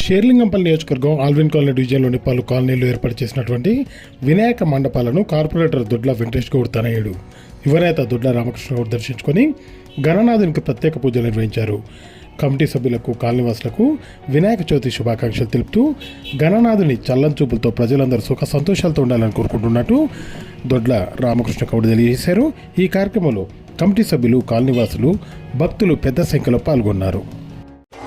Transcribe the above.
షేర్లింగంపల్లి నియోజకవర్గం Alvin colony డివిజన్లోని పలు కాలనీలు ఏర్పాటు చేసినటువంటి వినాయక మండపాలను కార్పొరేటర్ దొడ్ల వెంకటేష్ గౌడ్ తనయుడు యువనేత దొడ్ల రామకృష్ణ గౌడ్ దర్శించుకొని గణనాథునికి ప్రత్యేక పూజలు నిర్వహించారు. కమిటీ సభ్యులకు కాలనీవాసులకు వినాయక చవితి శుభాకాంక్షలు తెలుపుతూ గణనాథుని చల్లని చూపులతో ప్రజలందరూ సుఖ సంతోషాలతో ఉండాలని కోరుకుంటున్నట్టు దొడ్ల రామకృష్ణ గౌడ్ తెలియజేశారు. ఈ కార్యక్రమంలో కమిటీ సభ్యులు కాలనీవాసులు భక్తులు పెద్ద సంఖ్యలో పాల్గొన్నారు.